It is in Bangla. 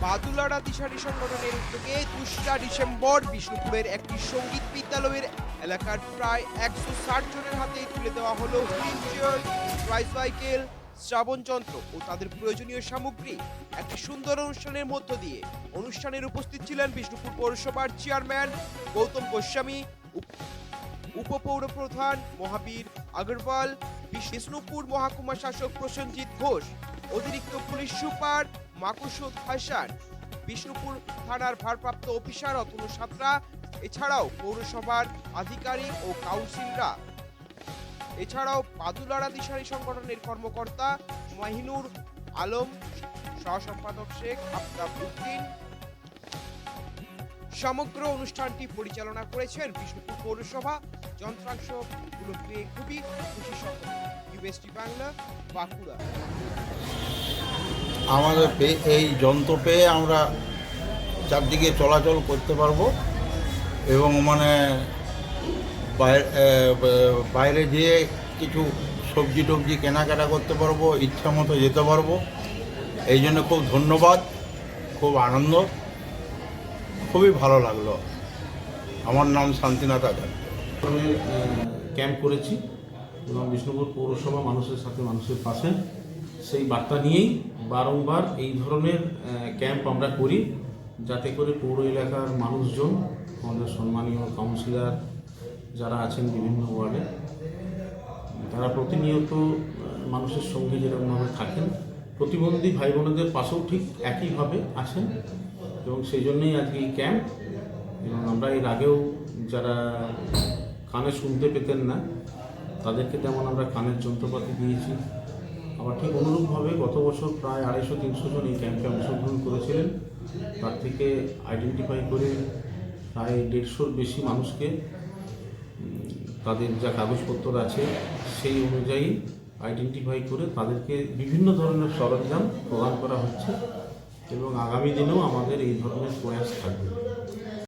বাদুলারা দিশারি সংগঠনের উদ্যোগে দোসরা ডিসেম্বর বিষ্ণুপুরের একটি সংগীত বিদ্যালয়ের এলাকার প্রায় একশো ষাট জনের হাতে তুলে দেওয়া হলো হুইল চেয়ার শ্রাবণ যন্ত্র ও তাদের প্রয়োজনীয় সামগ্রী। একটি সুন্দর অনুষ্ঠানের মধ্য দিয়ে অনুষ্ঠানের উপস্থিত ছিলেন বিষ্ণুপুর পৌরসভার চেয়ারম্যান গৌতম গোস্বামী, উপ- উপপৌর প্রধান মহাবীর আগরওয়াল, বিষ্ণুপুর মহাকুমা শাসক প্রসেনজিৎ ঘোষ, অতিরিক্ত পুলিশ সুপার মাকুসুদ হাসান বিষ্ণুপুর থানার ভারপ্রাপ্ত অফিসার অতনু সাঁতরা, এছাড়াও পৌরসভার আধিকারিক ও কাউন্সিলরা। এছাড়াও বাদুলারা দিশারি সংগঠনের কর্মকর্তা মাহিনুর আলম, সহসম্পাদক শেখ আফতাব উদ্দিন। সমগ্র অনুষ্ঠানটি পরিচালনা করেছেন বিষ্ণুপুর পৌরসভা যন্ত্রাংশগুলো পেয়ে খুবই খুশি সকলে ইউএসটি বাংলা, বাঁকুড়া। আমাদের এই যন্ত্র পেয়ে আমরা চারদিকে চলাচল করতে পারব এবং মানে বাইরে যেয়ে কিছু সবজি টবজি কেনাকাটা করতে পারব, ইচ্ছা মতো যেতে পারব। এই জন্য খুব ধন্যবাদ, খুব আনন্দ, খুবই ভালো লাগল। আমার নাম শান্তিনাথ আচার্য। ক্যাম্প করেছি, এবং বিষ্ণুপুর পৌরসভা মানুষের সাথে মানুষের পাশে। সেই বার্তা নিয়েই বারংবার এই ধরনের ক্যাম্প আমরা করি যাতে করে পৌর এলাকার মানুষজন, আমাদের সম্মানীয় কাউন্সিলর যারা আছেন বিভিন্ন ওয়ার্ডে তারা প্রতিনিয়ত মানুষের সঙ্গে যেরকমভাবে থাকেন, প্রতিবন্ধী ভাই বোনেদের পাশেও ঠিক একইভাবে আছেন এবং সেই জন্যই আজকে এই ক্যাম্প এবং আমরা এর আগেও যারা কানে শুনতে পেতেন না, তাদেরকে তেমন আমরা কানের যন্ত্রপাতি দিয়েছি। আবার ঠিক অনুরূপভাবে গত বছর প্রায় আড়াইশো, তিনশো জন এই ক্যাম্পে অংশগ্রহণ করেছিলেন। তার থেকে আইডেন্টিফাই করে প্রায় দেড়শোর বেশি মানুষকে তাদের যা কাগজপত্র আছে সেই অনুযায়ী আইডেন্টিফাই করে তাদেরকে বিভিন্ন ধরনের সরঞ্জাম প্রদান করা হচ্ছে এবং আগামী দিনেও আমাদের এই ধরনের প্রয়াস থাকবে।